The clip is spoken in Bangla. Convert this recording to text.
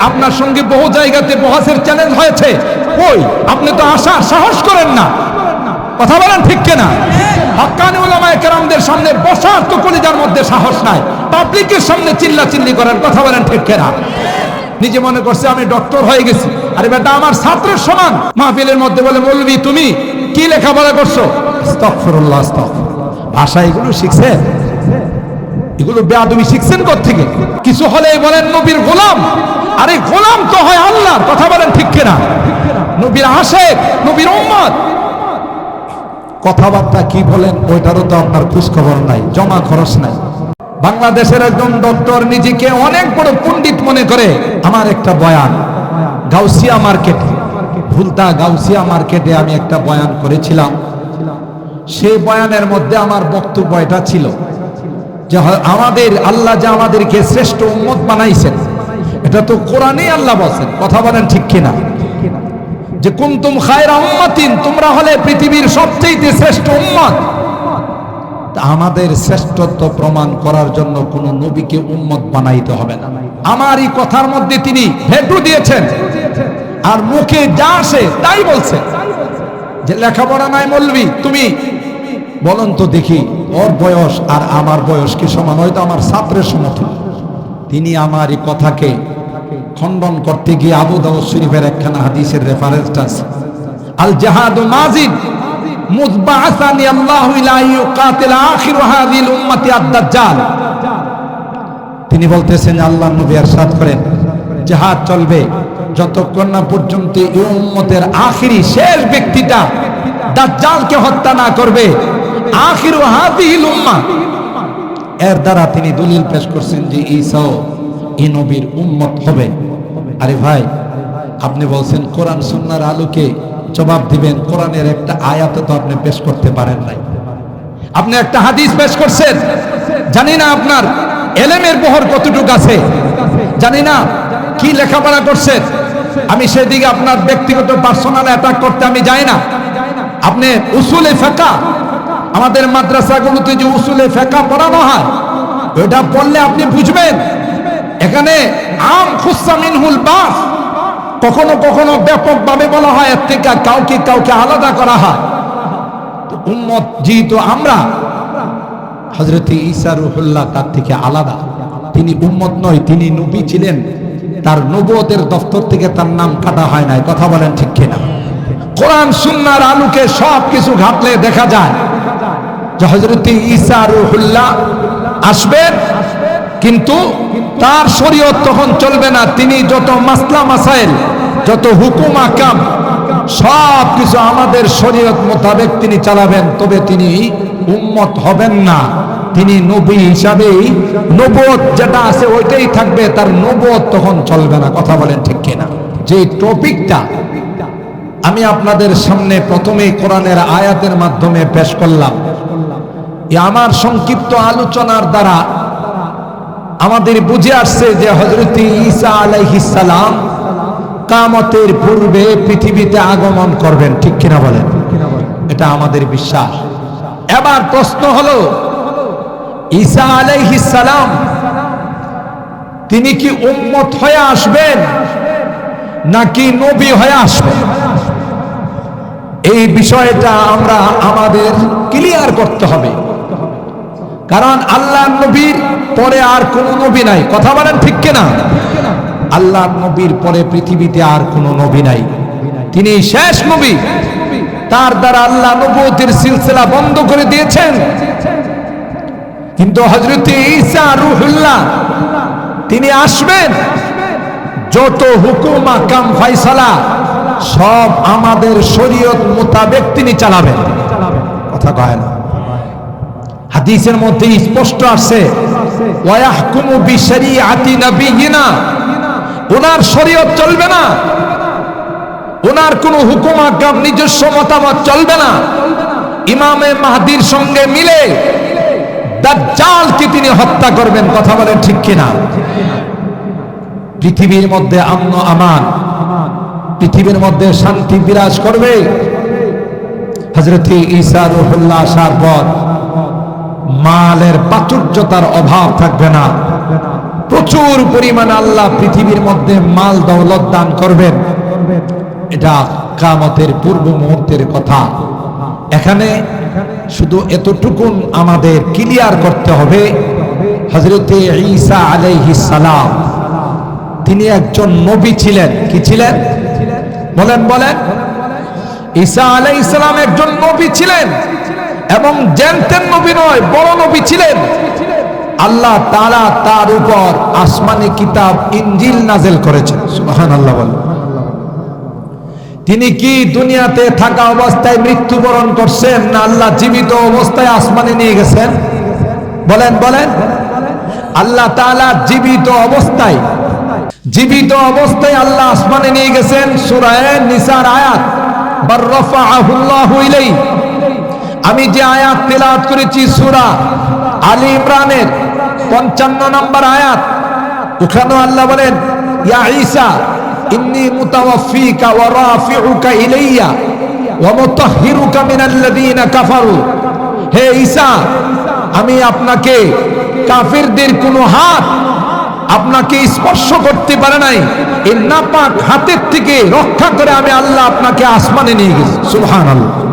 আপনার সঙ্গে বহু জায়গাতে বহাসের চ্যালেঞ্জ হয়েছে। কই? আপনি তো আশা, সাহস করেন না। কথা বলেন ঠিক কিনা? হক্কানি ওলামায়ে কেরামদের সামনে বসার তো কলিজার মধ্যে সাহস নাই। পাবলিকের সামনে চিল্লা চিল্লি করেন, কথা বলেন ঠিক কিনা? নিজে মনে করছে আমি ডক্টর হয়ে গেছি। আরে বেটা, আমার ছাত্রের সমান। মাহফিলের মধ্যে বলে বলবি তুমি কি লেখাপড়া করছ। ভাষা এগুলো শিখছে এগুলো বেয়াদবি শিখছেন থেকে কিছু হলেই বলেন নবীর গোলাম। আরে গোলাম তো হয় আল্লাহর, কথা বলেন ঠিক কিনা? নবীর আশেক নবীর উম্মত। কথাবার্তা কি বলেন, ওইটারও তো আপনার খোঁজ খবর নাই, জমা খরচ নাই। বাংলাদেশের একজন ডক্টর নিজেকে অনেক বড় পণ্ডিত মনে করে, আমার একটা বয়ান, গাউসিয়া মার্কেটে, ভুলতা গাউসিয়া মার্কেটে আমি একটা বয়ান করেছিলাম। সেই বয়ানের মধ্যে আমার বক্তব্য এটা ছিল যে আমাদের, আল্লাহ যে আমাদেরকে শ্রেষ্ঠ উম্মত বানাইছেন, এটা তো কোরআনে আল্লাহ বলছেন, কথা বলেন ঠিক কিনা? যে কুন্তুম খায়রা উম্মাতিন, তোমরা হলে পৃথিবীর সবচেয়ে শ্রেষ্ঠ উম্মত। তা আমাদের শ্রেষ্ঠত্ব প্রমাণ করার জন্য কোন নবীকে উম্মত বানাইতে হবে না। আমার এই কথার মধ্যে তিনি ভেটু দিয়েছেন, আর মুখে যা আসে তাই বলছেন। যে লেখাপড়া নাই বলবি তুমি বলুন তো দেখি ওর বয়স আর আমার বয়স কি সমান হয়তো আমার ছাত্রের সমতুল তিনি আমার এই কথাকে খণ্ডন করতে গিয়ে আবু দাউদ শরীফের একখানা হাদিসের রেফারেন্স আছে আল জাহাদ মাজিদ মুজবাআসানি আল্লাহু ইলা ইউকাতিল আখির হাযিল উম্মতি আদ-দাজ্জাল তিনি বলতেছেন আল্লাহ নবী ارشاد করেন জিহাদ চলবে যতক্ষণ না পর্যন্ত এই উম্মতের আখিরি শেষ ব্যক্তিটা দাজ্জালকে হত্যা না করবে আখির হাযিল উম্মাহ এর দ্বারা তিনি দলিল পেশ করছেন যে ঈসাও এই নবীর উম্মত হবে। আরে ভাই, আপনি বলছেন কোরআন সুন্নাহর আলোকে জবাব দিবেন, কোরআনের একটা আয়াতে তো আপনি পেশ করতে পারেন নাই। আপনি একটা হাদিস পেশ করছেন। জানি না আপনার এলেমের বহর কতটুকু আছে। জানি না কি লেখাপড়া করছেন। আমি সেদিকে আপনার ব্যক্তিগত পার্সোনাল অ্যাটাক করতে আমি যাই না। আপনি উসুলে ফেকা আমাদের মাদ্রাসাগুলোতে যে উসুলে ফেকা পড়ানো হয় ওটা পড়লে আপনি বুঝবেন, এখানে আম মিনহুল বাস, কখনো কখনো ব্যাপকভাবে বলা হয়, এর থেকে কাউকে কাউকে আলাদা করা হয়। উম্মত যেহেতু আমরা হজরত ঈসা রুহুল্লাহ তার থেকে আলাদা। তিনি উম্মত নয়, তিনি নবী ছিলেন। তার নবুয়তের দফতর থেকে তার নাম কাটা হয় নাই, কথা বলেন ঠিক কিনা? কোরআন, সুন্নার আলুকে সব কিছু ঘাটলে দেখা যায় হজরত ঈসা রুহুল্লাহ আসবেন কিন্তু তার শরীয়ত তখন চলবে না। তিনি যত মাসলা মাসাইল, যত হুকুম আকাম, সব কিছু আমাদের শরীয়ত মোতাবেক তিনি চালাবেন, তবে তিনি উম্মত হবেন না। তিনি নবী হিসাবেই নবত যেটা আছে ওইটাই থাকবে, তার নবত তখন চলবে না। কথা বলেন ঠিক কিনা? যে টপিকটা আমি আপনাদের সামনে প্রথমেই কোরআনের আয়াতের মাধ্যমে পেশ করলাম আমার সংক্ষিপ্ত আলোচনার দ্বারা আমাদের বুঝে আসছে যে হজরত ঈসা আলাইহিসালাম কামতের পূর্বে পৃথিবীতে আগমন করবেন, ঠিক কিনা বলেন? এটা আমাদের বিশ্বাস। এবার প্রশ্ন হলো, ঈসা আলাইহিসালাম তিনি কি উম্মত হয়ে আসবেন নাকি নবী হয়ে আসবেন? এই বিষয়টা আমরা আমাদের ক্লিয়ার করতে হবে। কারণ আল্লাহ নবীর পরে আর কোন নবী নাই। কথা বলেন ঠিক কিনা? আল্লাহ নবীর পরে পৃথিবীতে আর কোন নবী নাই। তিনি শেষ নবী। তার দ্বারা আল্লাহ নবুতির সিলসিলা বন্ধ করে দিয়েছেন। কিন্তু হজরত ঈসা রুহুল্লাহ, তিনি আসবেন। যত হুকুম, আকাম ফাইসালা সব আমাদের শরীয়ত মোতাবেক তিনি চালাবেন। কথা কয় না। হাদিসের মধ্যে স্পষ্ট নবিয়িনা ওনার শরীয়ত চলবে না। ওনার কোনো হুকুম আকাম নিজস্ব মতামত চলবে না। ইমামে মাহাদির সঙ্গে মিলে দাজ্জালকে তিনি হত্যা করবেন, কথা বলেন ঠিক কিনা? পৃথিবীর মধ্যে আমন আমান, পৃথিবীর মধ্যে শান্তি বিরাজ করবে। হজরত ঈসা রুহুল্লাহ আসার মালের প্রাচুর্যতার অভাব থাকবে না। প্রচুর পরিমাণ আল্লাহ পৃথিবীর মধ্যে মাল দৌলত দান করবেন। এটা কামতের পূর্ব মুহূর্তের কথা। এখানে শুধু এতটুকুন আমাদের ক্লিয়ার করতে হবে। হজরতে ঈসা সালাম, তিনি একজন নবী ছিলেন। কি ছিলেন? বলেন বলেন। ঈসা আলাইহিস সালাম একজন নবী ছিলেন। এবং জানতেন নবী নয়, বড় নবী ছিলেন। আল্লাহ তাআলা তার উপর আসমানি কিতাব ইঞ্জিল নাজেল করেছেন। সুবহানাল্লাহ বলেন। তিনি কি দুনিয়াতে থাকা অবস্থায় মৃত্যুবরণ করছেন না আল্লাহ জীবিত অবস্থায় আসমানে নিয়ে গেছেন? বলেন বলেন। আল্লাহ তাআলা জীবিত অবস্থায় জীবিত অবস্থায় আল্লাহ আসমানে নিয়ে গেছেন। সূরায়ে নিসার আয়াত, বার রাফাআহুল্লাহু ইলাই আমি যে আয়াত তেলাওয়াত করেছি, সূরা আলী ইমরানের 55 নম্বর আয়াত ওখানে আল্লাহ বলেন, ইয়া ঈসা, ইন্নী মুতাওয়াফিকা ওয়া রাফিউকা ইলাইয়া ওয়া মুতাহহিরুকা মিনাল্লাযীনা কাফারু। হে ঈসা, আমি আপনাকে কাফিরদের কোনো হাত আপনাকে স্পর্শ করতে পারে নাই। এই নাপাক হাতের থেকে রক্ষা করে আমি আল্লাহ আপনাকে আসমানে নিয়ে গেছি। সুবহানাল্লাহ।